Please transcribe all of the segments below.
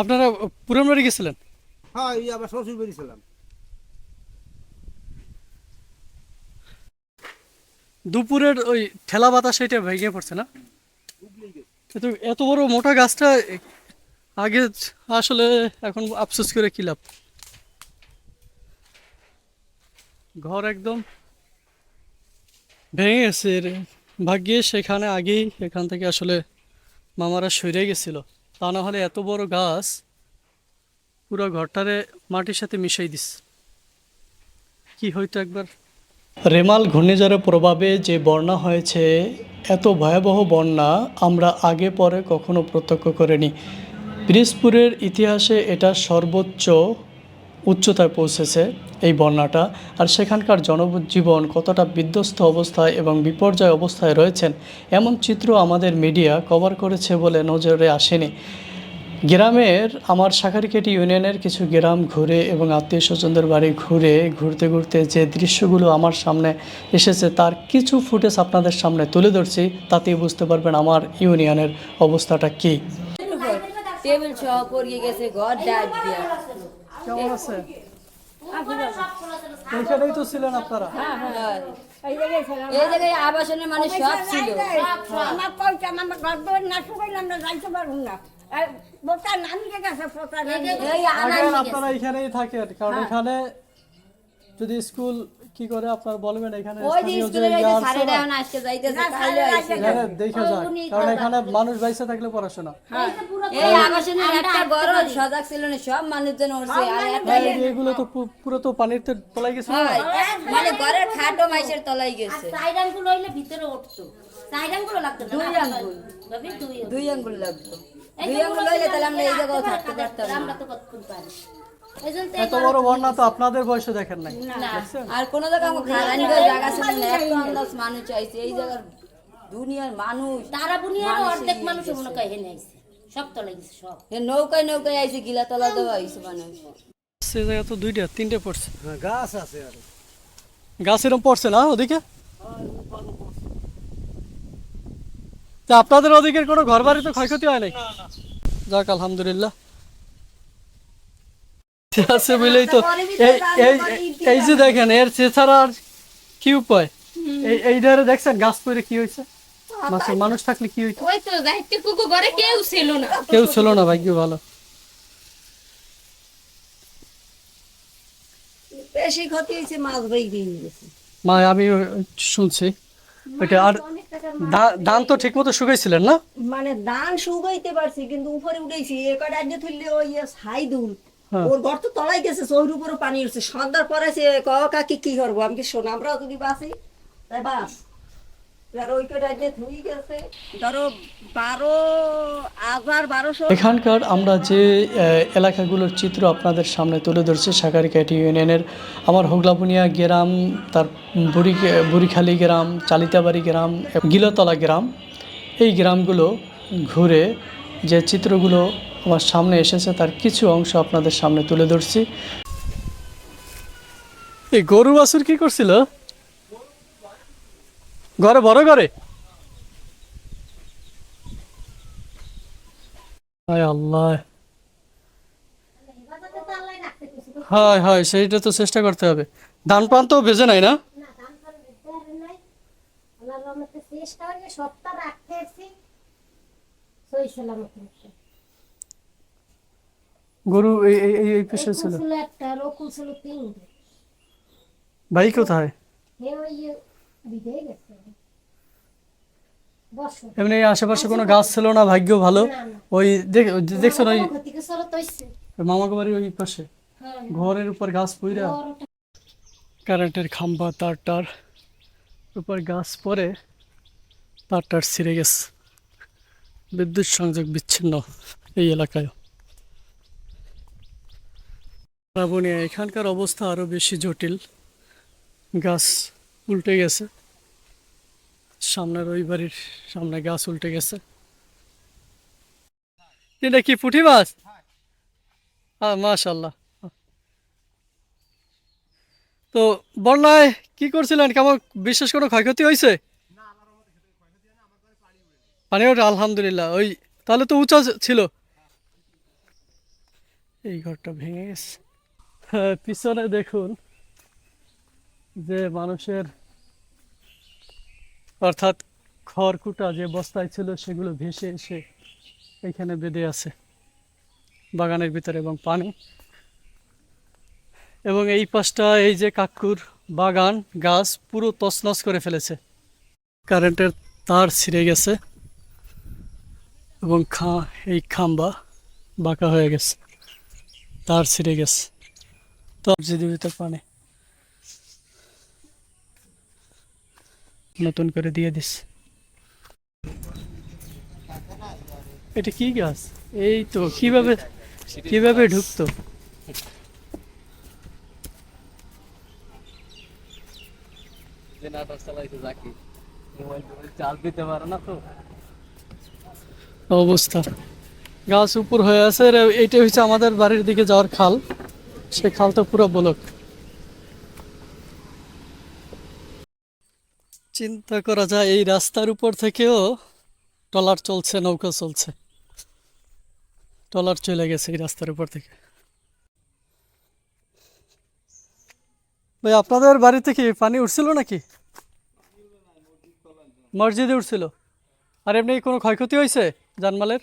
আপনারা পুরান বাড়ি গেছিলেন? হ্যাঁ এই আবার শ্বশুর বেরিয়েছিলাম। দুপুরের ওই ঠেলা বাতাস এটা ভেঙে পড়ছে না? কিন্তু এত বড় মোটা গাছটা আগে আসলে এখন আফসোস করে কি লাভ? ঘর একদম ভেঙে গেছে। ভাগ্যে সেখানে আগেই এখান থেকে আসলে মামারা সরে গেছিল। তা না হলে এত বড় গাছ পুরো ঘরটারে মাটির সাথে মিশাই দিস। কি হয়তো একবার? রেমাল ঘূর্ণিঝড়ের প্রভাবে যে বন্যা হয়েছে, এত ভয়াবহ বন্যা আমরা আগে পরে কখনো প্রত্যক্ষ করিনি। পিরিজপুরের ইতিহাসে এটা সর্বোচ্চ উচ্চতায় পৌঁছেছে এই বন্যাটা। আর সেখানকার জনজীবন কতটা বিধ্বস্ত অবস্থায় এবং বিপর্যয় অবস্থায় রয়েছেন, এমন চিত্র আমাদের মিডিয়া কভার করেছে বলে নজরে আসেনি। গ্রামের আমার শাখারিকেটি ইউনিয়নের কিছু গ্রাম ঘুরে এবং আত্মীয় স্বজনদের বাড়ি ঘুরে ঘুরতে ঘুরতে যে দৃশ্যগুলো আমার সামনে এসেছে, তার কিছু ফুটেজ আপনাদের সামনে তুলে ধরছি। তাতেই বুঝতে পারবেন আমার ইউনিয়নের অবস্থাটা কী। টেবিল পড়িয়ে গেছে, ঘর ডাক দিয়া। কেমন আছে? এইখানেই তো ছিলেন আপনারা। হ্যাঁ। এই জায়গায় আবাসনের মানুষ সব ছিল। আমার পয়সা আমার না শুকাইলে আমরা যাইতে পারব না। আপনারা এখানেই থাকেন কারণ এখানে যদি স্কুল কি করে আপনার বলবেন? এখানে দেখে কারণ এখানে মানুষ বাইসে থাকলে পড়াশোনা। এই আবাসনের একটা ঘর সজাগ ছিল না সব মানুষজন উঠছে আর একটা হ্যাঁ, এই- এগুলো তো পুরো তো পানিতে তলাই গেছে। মানে ঘরের খাটো মাইসের তলাই গেছে। সাইড আঙ্গুল হইলে ভিতরে উঠতো। সাইড আঙ্গুল লাগতো দুই আঙ্গুল। দুই আঙ্গুল। লাগতো। দুই আঙ্গুল হইলে তাহলে আমরা এই জায়গাও থাকতে পারতাম আমরা তো কতক্ষণ পারি? এত বড় বন্যা তো আপনাদের বয়সে দেখেন নাই। আর কোন জায়গা আমার খারানি জায়গা ছিল না এত আন্দাজ মানুষ চাইছে এই জায়গার দুনিয়ার মানুষ তারা বুনিয়ার অর্ধেক মানুষ মনে করে হেনে আইছে। সব তলে গেছে সব। নৌকায় নৌকায় আইছে গিলা তলা দেওয়া মানুষ। সে জায়গা তো দুইটা তিনটে পড়ছে। হ্যাঁ গাছ আছে আর। গাছ এরকম পড়ছে না ওদিকে? তা আপনাদের ওদিকের কোনো ঘর বাড়িতে ক্ষয়ক্ষতি হয় নাই? যাক আলহামদুলিল্লাহ। আছে বুঝলেই তো। এই এই এই যে দেখেন এর আর কি উপায়? এই এই ধারে দেখছেন গাছ পড়ে কি হয়েছে? মাসে- মানুষ থাকলে কি হইতো? ওই তো দায়িত্ব কুকু ঘরে কেউ ছিল না। কেউ ছিল না ভাগ্য ভালো। বেশি ক্ষতি হয়েছে মাছ বই দিয়ে গেছে। মা আমি শুনছি। ওইটা আর দা- ধান তো ঠিক মতো শুকাইছিলেন না? মানে ধান শুকাইতে পারছি কিন্তু উপরে উঠেছি। এ কটা আগে ওই ছাই দুল। হ্যাঁ। ওর ঘর তো তলাই গেছে ওর উপরে পানি উঠছে। সন্ধ্যার পরে সে ক কাকি কি করব? আমি কি শোনা আমরাও যদি বাসি তাই বাস। এখানকার আমরা যে এলাকাগুলোর চিত্র আপনাদের সামনে তুলে ধরছি সাকারিকাটি ইউনিয়নের আমার হোগলাবুনিয়া গ্রাম তার বুড়ি বুড়িখালি গ্রাম চালিতাবাড়ি গ্রাম গিলতলা গ্রাম এই গ্রামগুলো ঘুরে যে চিত্রগুলো আমার সামনে এসেছে তার কিছু অংশ আপনাদের সামনে তুলে ধরছি। এই গরু বাছুর কি করছিল? ঘরে বড় ঘরে? হায় আল্লাহ। হয় হয় সেইটা তো চেষ্টা করতে হবে। ধান পান তো ভেজে নাই না? গরু এই এই এই- এই পেশে ছিল। একটা ছিল তিনটে। ভাই কোথায়? হে ওই বিদেয় গেছে। এমনি আশেপাশে কোনো গাছ ছিল না? ভাগ্য ভালো? ওই দেখ ওই দেখছেন ওই মামাকে বাড়ির ওই পাশে? ঘরের উপর গাছ পইরা কারেন্টের খাম্বা তার টার উপর গাছ পরে তার টার ছিঁড়ে গেছে। বিদ্যুৎ সংযোগ বিচ্ছিন্ন এই এলাকায়। রাবণিয়া এখানকার অবস্থা আরও বেশি জটিল। গাছ উল্টে গেছে। সামনের ওই বাড়ির সামনে গাছ উল্টে গেছে। এটা কি পুঁটি মাছ? হ্যাঁ মাশাল্লাহ তো বন্যায় কি করছিলেন? কেমন বিশেষ কোনো ক্ষয়ক্ষতি হয়েছে? পানি ওঠে, আলহামদুলিল্লাহ। ওই, তাহলে তো উঁচা ছিল। এই ঘরটা ভেঙে গেছে। পিছনে দেখুন যে মানুষের অর্থাৎ খড়কুটা যে বস্তায় ছিল সেগুলো ভেসে এসে এখানে বেঁধে আছে বাগানের ভিতরে এবং পানি। এবং এই পাশটা এই যে কাকুর বাগান, গাছ পুরো তছনছ করে ফেলেছে। কারেন্টের তার ছিঁড়ে গেছে এবং খা এই খাম্বা বাঁকা হয়ে গেছে, তার ছিঁড়ে গেছে। তো ভিতর পানি নতুন করে দিয়ে দিস। এটা কি গাছ? এই তো কীভাবে কীভাবে ঢুকতো? অবস্থা। গাছ উপর হয়ে আছে এইটা হচ্ছে আমাদের বাড়ির দিকে যাওয়ার খাল। সেই খালটা পুরো বলক। চিন্তা করা যায়, এই রাস্তার উপর থেকেও ট্রলার চলছে, নৌকা চলছে। ট্রলার চলে গেছে এই রাস্তার উপর থেকে। ভাই, আপনাদের বাড়ি থেকে পানি উঠছিল নাকি? মসজিদে উঠছিল। আর এমনি কোনো ক্ষয়ক্ষতি হয়েছে জানমালের?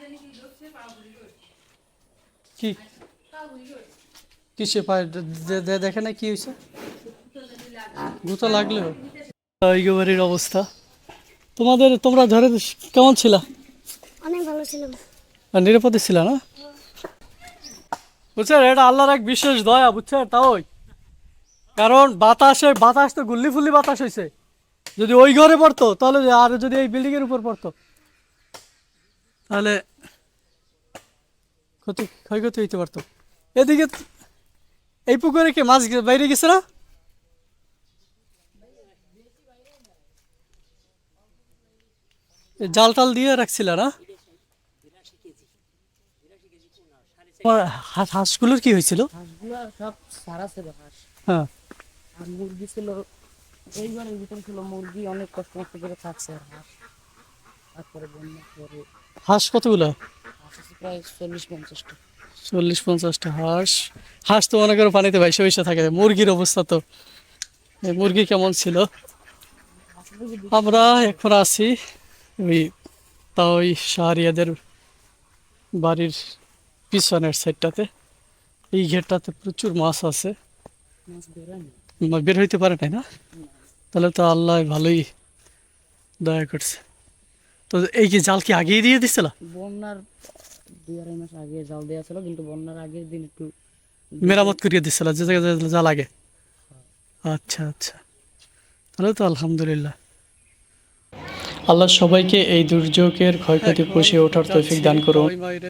জানি কি কিসে পায়? দেখে না কি হয়েছে গুতো লাগল বাড়ির অবস্থা। তোমাদের তোমরা ধরে কেমন ছিলা? অনেক ভালো ছিলাম। নিরাপদে ছিল না? বুঝছেন এটা আল্লাহর এক বিশেষ দয়া, বুঝছেন? তাও কারণ বাতাসে, বাতাস তো গুল্লি ফুল্লি বাতাস হয়েছে যদি ওই ঘরে পড়তো, তাহলে আর যদি এই বিল্ডিং এর উপর পড়তো। তাহলে ক্ষতি, ক্ষয়ক্ষতি হইতে পারতো। এদিকে এই পুকুরে কি মাছ বাইরে গেছে না? জাল টাল দিয়ে রাখছিল না তোমার হাঁস- হাঁসগুলোর কি হয়েছিল? হাঁসগুলো সব সারা ছিল হাঁস হ্যাঁ। আর মুরগি ছিল এই ঘরের ভিতরে ছিল মুরগি অনেক কষ্ট মষ্ট করে থাকছে আর হাঁস। তারপরে বন্যা পরে হাঁস কতগুলো? প্রায় চল্লিশ পঞ্চাশটা চল্লিশ পঞ্চাশটা হাঁস। হাঁস তো মনে করো পানিতে ভাইসে ভাইসে থাকে মুরগির অবস্থা তো। মুরগি কেমন ছিল? আমরা এখন আছি ওই তা ওই শাহরিয়াদের বাড়ির পিছনের সাইডটাতে এই ঘেরটাতে প্রচুর মাছ আছে। বের হইতে পারে নাই না? তাহলে তো আল্লাহ ভালোই দয়া করছে। তো এই কি জাল কি আগেই দিয়ে দিছিল? বন্যার দুই আড়াই মাস আগে জাল দেওয়া ছিল কিন্তু বন্যার আগের দিন একটু মেরামত করিয়ে দিছিল যে জায়গায় যা লাগে আচ্ছা আচ্ছা। তাহলে তো আলহামদুলিল্লাহ। আল্লাহ সবাইকে এই দুর্যোগের ক্ষয়ক্ষতি পুষিয়ে ওঠার তৌফিক দান করুন।